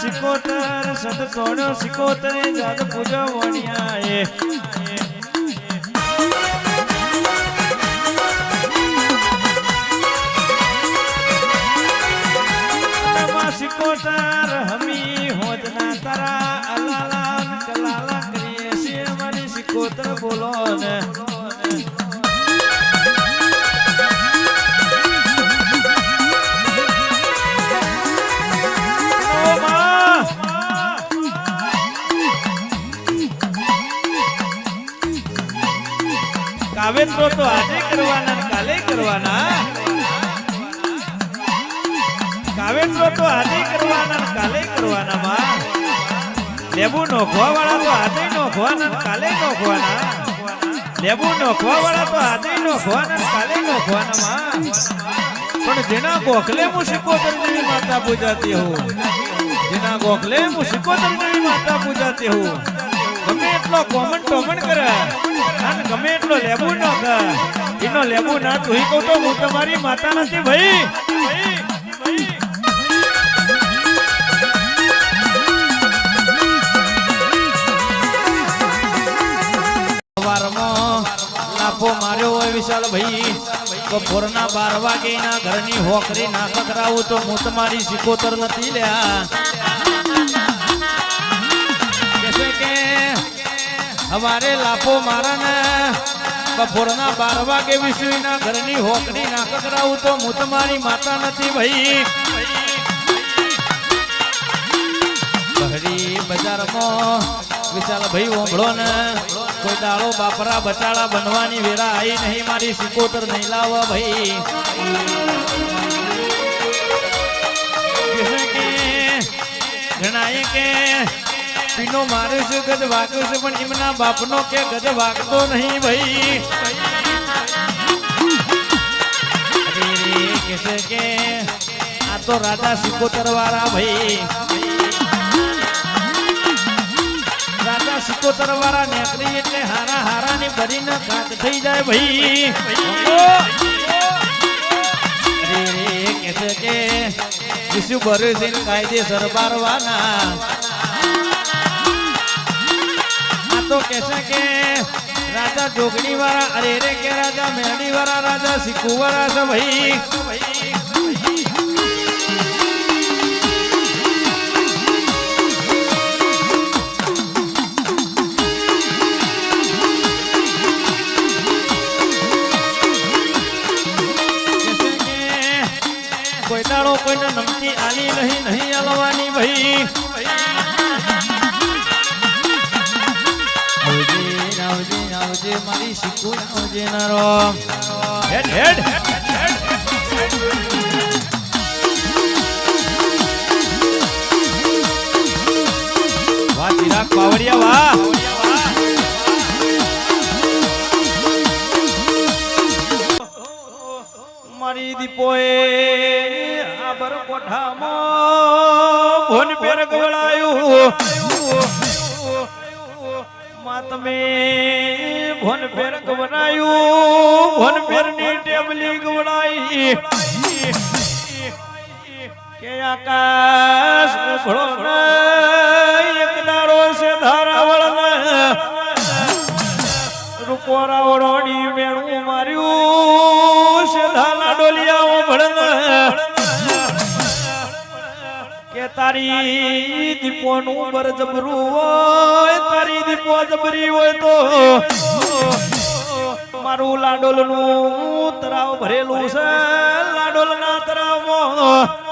સિકોતર સત સોનો સિકોતર જાત પૂજો વણિયા એ સિકોતર હમી હોજના તારા અલાલા કલાલા કરીએ મારી સિકોતર બોલો ને કાવેત્રો તો આજે કરવાના કાલે કરવાના. કાવેત્રો તો આજે કરવાના કાલે કરવાના માં લેબુ નોખવા વાળા તો આજે નોખવાના કાલે નોખવાના. લેબુ નોખવા વાળા તો આજે નોખવાના કાલે નોખવાના માં પણ જેના ગોખલે હું સિકોતર જેવી માતા પૂજાતી હું જેના ગોખલે હું સિકોતર જેવી માતા પૂજાતી હું ગમે એટલો કોમન ટોમન કરે. અને ગમે એટલો લેબુ ન કરે એનો લેબુ ના તું કહું તો હું તમારી માતા નથી ભાઈ. લાફો માર્યો હોય વિશાલ ભાઈ. બપોરના બાર વાગે ના ઘરની હોકરી ના કકરાવું તો હું તમારી સિકોતર નથી લ્યા. હવારે લાફો મારા ને બપોરના બાર વાગે વિશ્વીના ઘરની હોકડી ના કકડાવું તો હું તમારી માતા નથી ભાઈ. બહરી બજારમાં વિશાલ ભાઈ ઓંભળો ને કોઈ દાળો બાપરા બચાડા બનવાની વેરા આવી નહીં, મારી સિકોતર નહીં લાવવા ભાઈ. કહેશે કે પીનો મારું છે ગજ વાગ્યો છે, પણ એમના બાપનો કે ગજ વાગતો નહીં ભાઈ. અરે કે, આ તો રાજા સિકોતર વાળા ભાઈ. રાજા સિકોતર વાળા નેકરી એટલે હારા હારા ની ભરીને કાક થઈ જાય ભાઈ. કહેશે કે વિશુ ભરે છે ને કાયદેસર બારવાના તો કહેશે કે રાજા જોગણી વાળા અરે રે કે રાજા મેડી વાળા રાજા સિકુ વાળા છે ભાઈ. મારી શીખું જેનારો હેડ હેડ વાહ ચિરાગ પાવડિયા વાહ. કે આકાશ ઉભળો એક દાડો છે ધારાવળ ને. રૂપોરા ઓળોની મેળવું માર્યું છે ધાલા ડોલિયા ઉભળ કે તારી દીપોનું બર જબરું હોય, તારી દીપો જબરી હોય તો મારું લાડોલનું તરાવ ભરેલું છે, લાડોલના તરાવમાં.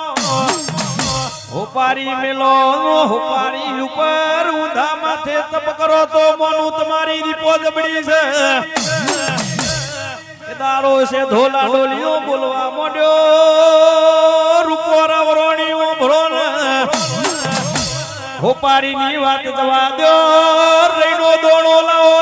હોપારી મેલો હોપારી ઉપર ઊંધા માથે તપ કરો તો મોનું તમારી દીપો જબડી છે. દારો છે ધોલા ડોલીઓ બોલવા મોડ્યો. રૂપોરા વરોણીઓ ભરો ને. હોપારી ની વાત જવા દો રૈનો દોણો લાવો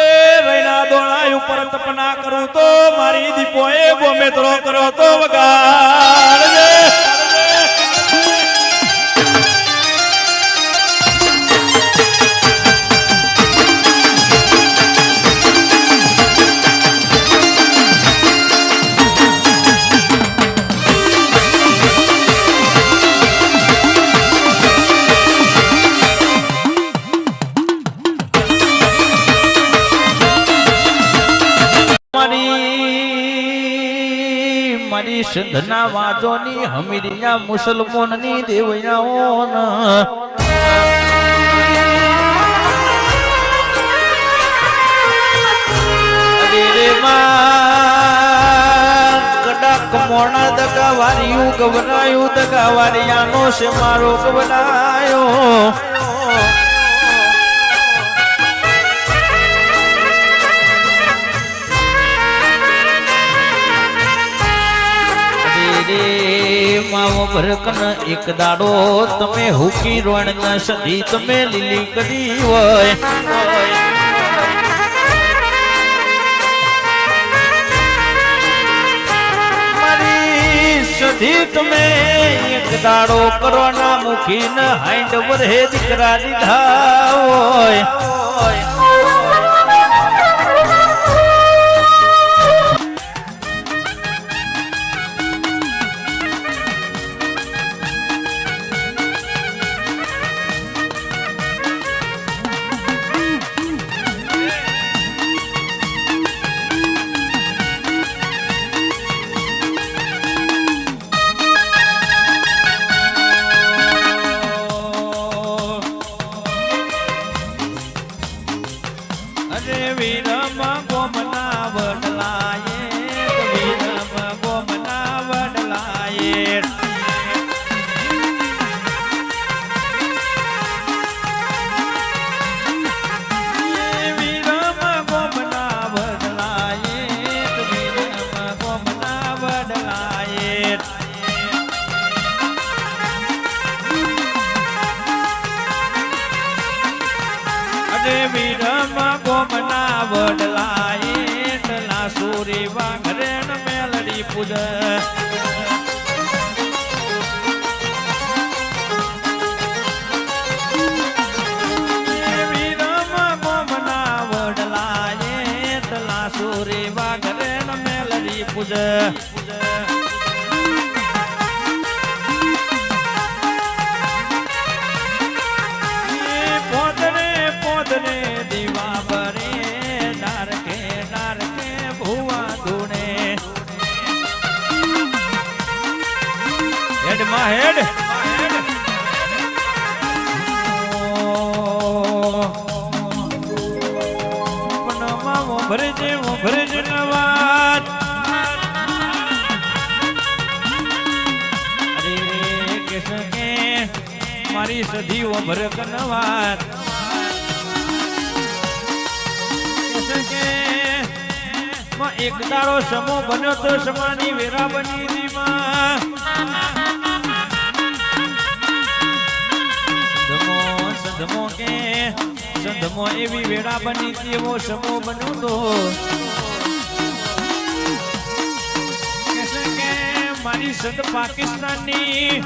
એ રૈના દોણા ઉપર તપના કરું તો મારી દીપોએ ગોમેત્રો કર્યો તો વગાડજે મારી વાજો ની હમીરિયા મુસલમાનની માં કડાક મોણા દગા વાર્યું ગવરાયું દગા વારિયાનો છે મારો ગવરાયો માવો એક દાડો તમે હુકી રોણ ના સદી તમે લીલી કરી હોય. સધી તમે એક દાડો કરવાના મુખી ન હાઈડ વરહે દીકરા દીધા હોય. ગોમના વડલાએ ટલા સુરી વાઘરેણ મેલડી પૂજ. પૂજ. ભરજે ભરજ નવાજ. અરે કૃષ્ણ કે, મારી સધીઓ ભરક નવાત કૃષ્ણ કે એક દાડો સમો બન્યો તો સમાની વેરા બની દીમાં સંધમો કે સંધમો એવી વેળા બની એવો સમો બન્યો તો મારી સંત પાકિસ્તાનની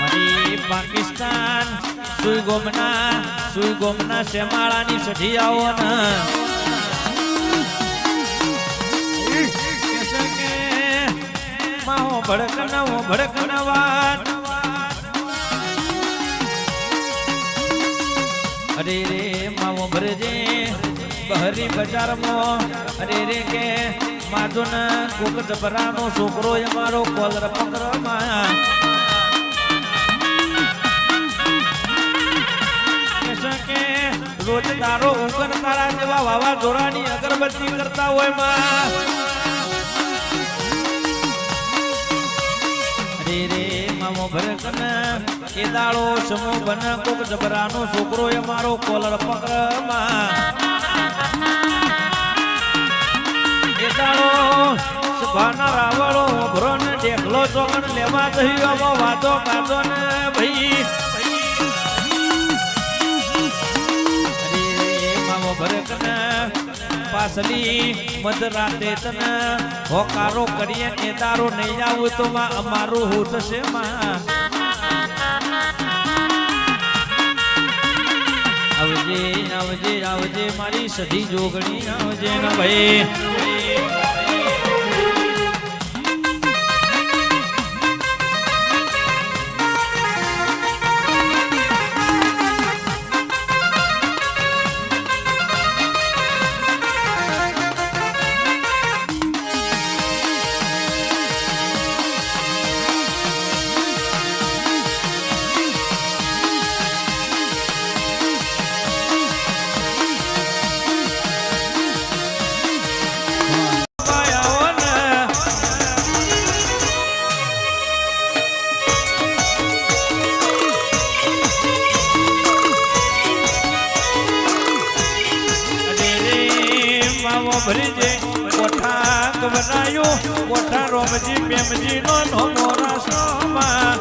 મારી પાકિસ્તાન સુઈ ગોમના સુઈ ગોમના શેમાળાની સઢી આવો ના કહેશે કે માહો અરે રે, માવો ભરજે બહરી બજારમાં. અરે રે કે માજો ને કોક જબરાનો છોકરો એ મારો કોલર પકડમાં રોજ તારો ઉગર તારા જેવા વાવાઝોડાની અગરબત્તી કરતા હોયમાં. અરે રે મામો ભરકન એ સમો બન, કોક જબરાનો છોકરો એ મારો કોલર પકડમાં એ દાડો સભાના રાવળો ઉભરો ને ઢેકલો ચોકન લેવા જઈ અમો વાતો કાચો ને ભાઈ. તને હોકારો કરીએ ને તારો નહીં આવું તો અમારું હું થશે માં આવજે આવજે આવજે મારી સધી જોગણી આવજે ના ભાઈ. ભરી જે કોઠા ગવરાયું કોઠા રોમજી પ્રેમજી નો રાસોમાં વનોમાં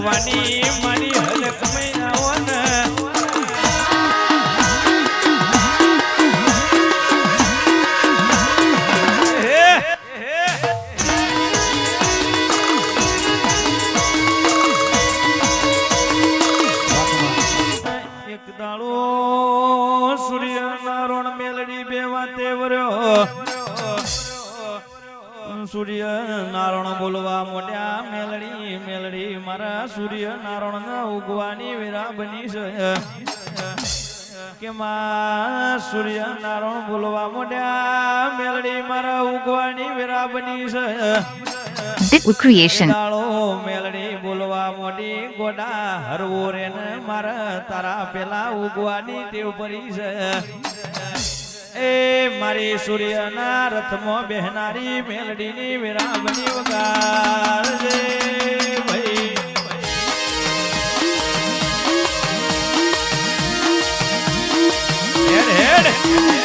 રખવાની મારી હરક મૈયાઓ ને. હે હે એક દાડો સૂર્ય નારોણ મેલડી બે વાતે વર્યો. સૂર્ય નારોણ બોલવા મેલડી મારા સૂર્ય નારોણ ના ઉગવાની વેરા બની છે. કે મા સૂર્ય નારોણ બોલવા મોઢ્યા મેલડી મારા ઉગવાની વેરા બની છે. Ditwood મેલડી બોલવા મોડી ગોડા હરવો રે ને મારા તારા પેલા ઉગવાની ટેવ પડી છે. એ મારી સૂર્યના રથમાં બેહનારી મેલડીની વિરામની વગાડજે. હેડ હેડ.